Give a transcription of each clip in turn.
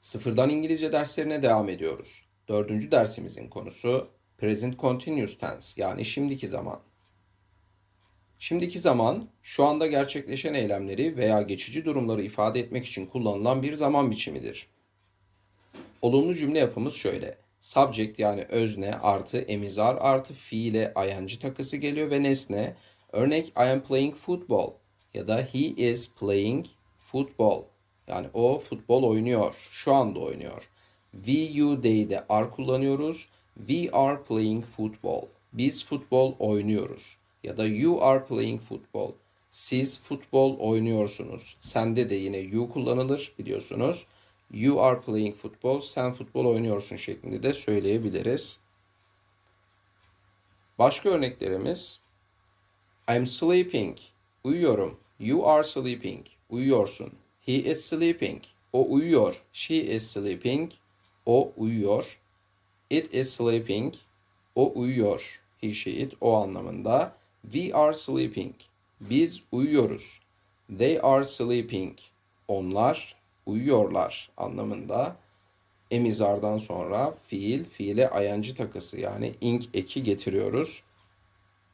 Sıfırdan İngilizce derslerine devam ediyoruz. Dördüncü dersimizin konusu Present Continuous Tense yani şimdiki zaman. Şimdiki zaman şu anda gerçekleşen eylemleri veya geçici durumları ifade etmek için kullanılan bir zaman biçimidir. Olumlu cümle yapımız şöyle. Subject yani özne artı emizar artı fiile ing takısı geliyor ve nesne. Örnek I am playing football ya da he is playing football. Yani o futbol oynuyor. Şu anda oynuyor. You, they'de are kullanıyoruz. We are playing football. Biz futbol oynuyoruz. Ya da you are playing football. Siz futbol oynuyorsunuz. Sende de yine you kullanılır biliyorsunuz. You are playing football. Sen futbol oynuyorsun şeklinde de söyleyebiliriz. Başka örneklerimiz I'm sleeping. Uyuyorum. You are sleeping. Uyuyorsun. He is sleeping. O uyuyor. She is sleeping. O uyuyor. It is sleeping. O uyuyor. He, she, it o anlamında. We are sleeping. Biz uyuyoruz. They are sleeping. Onlar uyuyorlar anlamında. Emizardan sonra fiil, fiile ing takısı yani ing eki getiriyoruz.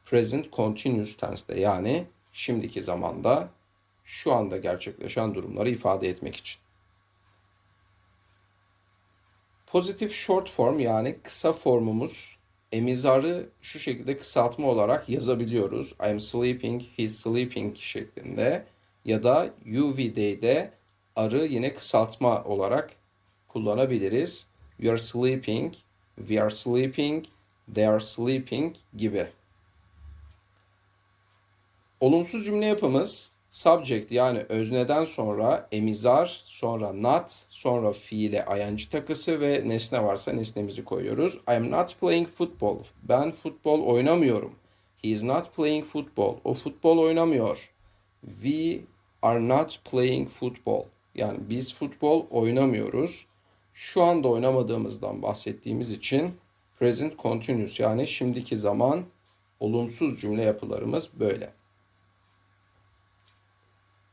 Present continuous tense'de yani şimdiki zamanda şu anda gerçekleşen durumları ifade etmek için. Pozitif short form yani kısa formumuz emizarı şu şekilde kısaltma olarak yazabiliyoruz. I'm sleeping, he's sleeping şeklinde ya da UV'de arı yine kısaltma olarak kullanabiliriz. You are sleeping, we are sleeping, they are sleeping gibi. Olumsuz cümle yapımız subject yani özneden sonra emizar, sonra not, sonra fiile ing takısı ve nesne varsa nesnemizi koyuyoruz. I am not playing football. Ben futbol oynamıyorum. He is not playing football. O futbol oynamıyor. We are not playing football. Yani biz futbol oynamıyoruz. Şu anda oynamadığımızdan bahsettiğimiz için present continuous yani şimdiki zaman olumsuz cümle yapılarımız böyle.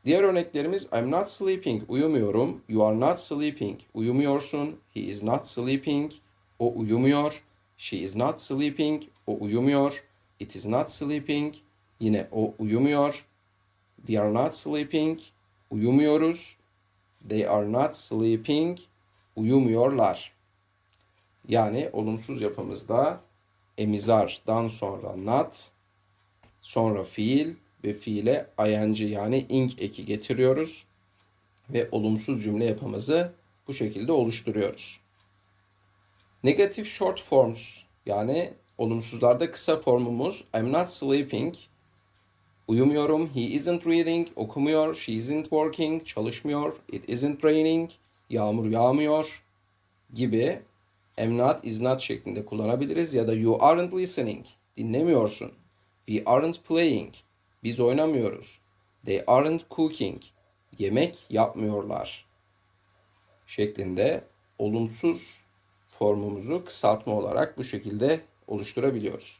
Diğer örneklerimiz I'm not sleeping, uyumuyorum. You are not sleeping, uyumuyorsun. He is not sleeping, o uyumuyor. She is not sleeping, o uyumuyor. It is not sleeping, yine o uyumuyor. We are not sleeping, uyumuyoruz. They are not sleeping, uyumuyorlar. Yani olumsuz yapımızda emizardan sonra not, sonra fiil, ve fiile ing yani ing eki getiriyoruz ve olumsuz cümle yapımızı bu şekilde oluşturuyoruz. Negatif short forms yani olumsuzlarda kısa formumuz I'm not sleeping, uyumuyorum, he isn't reading, okumuyor, she isn't working, çalışmıyor, it isn't raining, yağmur yağmıyor gibi am not, is not şeklinde kullanabiliriz ya da you aren't listening, dinlemiyorsun, we aren't playing, biz oynamıyoruz. They aren't cooking. Yemek yapmıyorlar. Şeklinde olumsuz formumuzu kısaltma olarak bu şekilde oluşturabiliyoruz.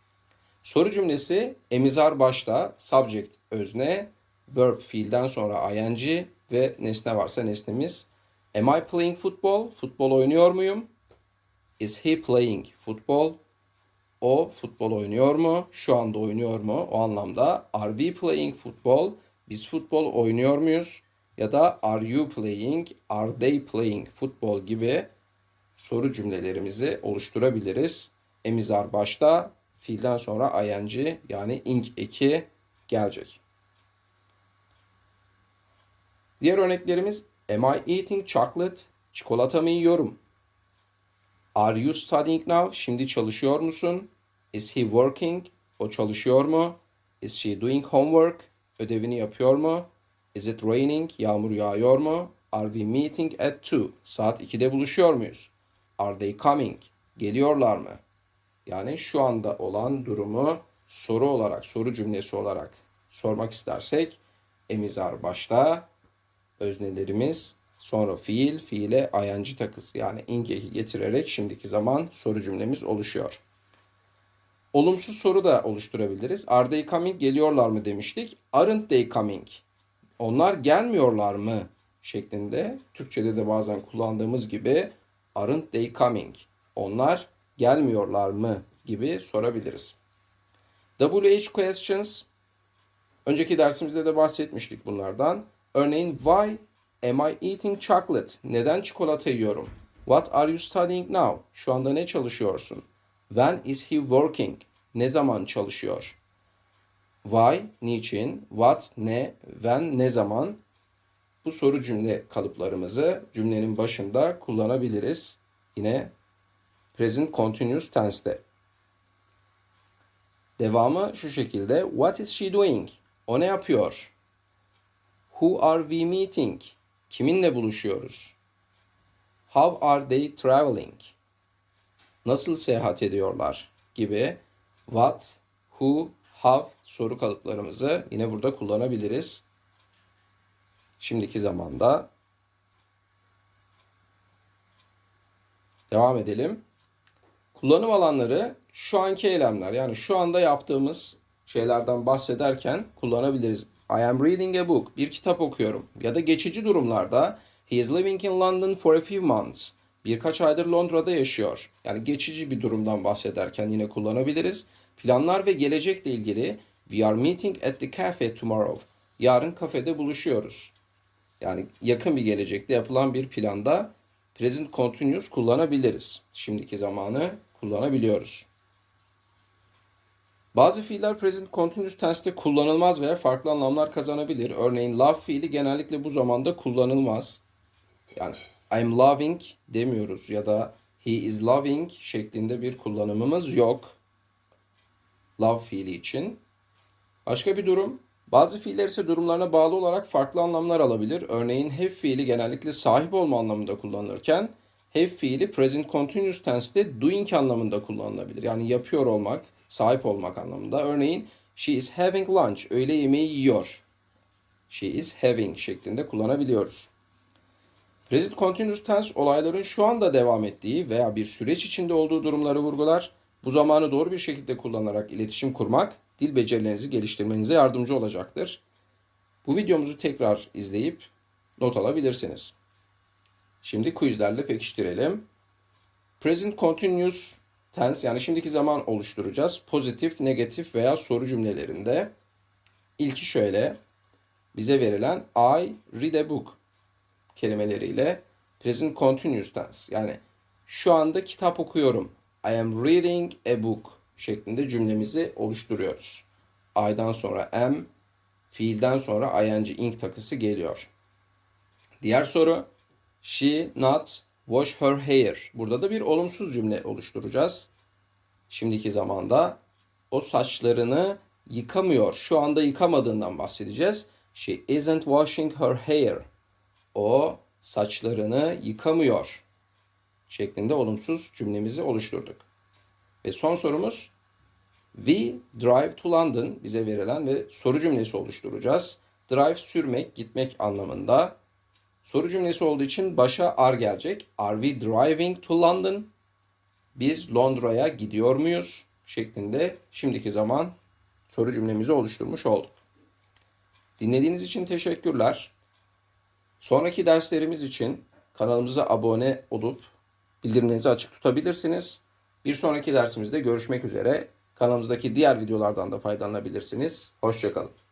Soru cümlesi emizar başta, subject özne, verb fiilden sonra ing ve nesne varsa nesnemiz. Am I playing football? Futbol oynuyor muyum? Is he playing football? O futbol oynuyor mu? Şu anda oynuyor mu? O anlamda are we playing football? Biz futbol oynuyor muyuz? Ya da are you playing? Are they playing football gibi soru cümlelerimizi oluşturabiliriz. Emizar başta, fiilden sonra ing yani ing eki gelecek. Diğer örneklerimiz Am I eating chocolate? Çikolata mı yiyorum? Are you studying now? Şimdi çalışıyor musun? Is he working? O çalışıyor mu? Is she doing homework? Ödevini yapıyor mu? Is it raining? Yağmur yağıyor mu? Are we meeting at 2? Saat 2'de buluşuyor muyuz? Are they coming? Geliyorlar mı? Yani şu anda olan durumu soru olarak, soru cümlesi olarak sormak istersek emizar başta, öznelerimiz sonra fiil, fiile ing takısı yani ing'yi getirerek şimdiki zaman soru cümlemiz oluşuyor. Olumsuz soru da oluşturabiliriz. Are they coming? Geliyorlar mı demiştik. Aren't they coming? Onlar gelmiyorlar mı? şeklinde Türkçede de bazen kullandığımız gibi aren't they coming? Onlar gelmiyorlar mı gibi sorabiliriz. WH questions önceki dersimizde de bahsetmiştik bunlardan. Örneğin why am I eating chocolate? Neden çikolata yiyorum? What are you studying now? Şu anda ne çalışıyorsun? When is he working? Ne zaman çalışıyor? Why, niçin, what, ne, when, ne zaman? Bu soru cümle kalıplarımızı cümlenin başında kullanabiliriz. Yine present continuous tense'te. Devamı şu şekilde. What is she doing? O ne yapıyor? Who are we meeting? Kiminle buluşuyoruz? How are they traveling? Nasıl seyahat ediyorlar? Gibi what, who, how soru kalıplarımızı yine burada kullanabiliriz. Şimdiki zamanda devam edelim. Kullanım alanları şu anki eylemler yani şu anda yaptığımız şeylerden bahsederken kullanabiliriz. I am reading a book. Bir kitap okuyorum. Ya da geçici durumlarda he is living in London for a few months. Birkaç aydır Londra'da yaşıyor. Yani geçici bir durumdan bahsederken yine kullanabiliriz. Planlar ve gelecekle ilgili we are meeting at the cafe tomorrow. Yarın kafede buluşuyoruz. Yani yakın bir gelecekte yapılan bir planda present continuous kullanabiliriz. Şimdiki zamanı kullanabiliyoruz. Bazı fiiller present continuous tense'te kullanılmaz veya farklı anlamlar kazanabilir. Örneğin love fiili genellikle bu zamanda kullanılmaz. Yani I'm loving demiyoruz ya da he is loving şeklinde bir kullanımımız yok. Love fiili için. Başka bir durum. Bazı fiiller ise durumlarına bağlı olarak farklı anlamlar alabilir. Örneğin have fiili genellikle sahip olma anlamında kullanılırken have fiili present continuous tense'te doing anlamında kullanılabilir. Yani yapıyor olmak, sahip olmak anlamında. Örneğin she is having lunch, öğle yemeği yiyor. She is having şeklinde kullanabiliyoruz. Present continuous tense olayların şu anda devam ettiği veya bir süreç içinde olduğu durumları vurgular. Bu zamanı doğru bir şekilde kullanarak iletişim kurmak dil becerilerinizi geliştirmenize yardımcı olacaktır. Bu videomuzu tekrar izleyip not alabilirsiniz. Şimdi quizlerle pekiştirelim. Present continuous tense yani şimdiki zaman oluşturacağız. Pozitif, negatif veya soru cümlelerinde. İlki şöyle. Bize verilen I read a book kelimeleriyle present continuous tense yani şu anda kitap okuyorum. I am reading a book şeklinde cümlemizi oluşturuyoruz. I'dan sonra am, fiilden sonra ing ing takısı geliyor. Diğer soru she not wash her hair. Burada da bir olumsuz cümle oluşturacağız. Şimdiki zamanda o saçlarını yıkamıyor. Şu anda yıkamadığından bahsedeceğiz. She isn't washing her hair. O saçlarını yıkamıyor şeklinde olumsuz cümlemizi oluşturduk. Ve son sorumuz We drive to London bize verilen ve soru cümlesi oluşturacağız. Drive sürmek, gitmek anlamında. Soru cümlesi olduğu için başa are gelecek. Are we driving to London? Biz Londra'ya gidiyor muyuz? şeklinde şimdiki zaman soru cümlemizi oluşturmuş olduk. Dinlediğiniz için teşekkürler. Sonraki derslerimiz için kanalımıza abone olup bildirimlerinizi açık tutabilirsiniz. Bir sonraki dersimizde görüşmek üzere. Kanalımızdaki diğer videolardan da faydalanabilirsiniz. Hoşçakalın.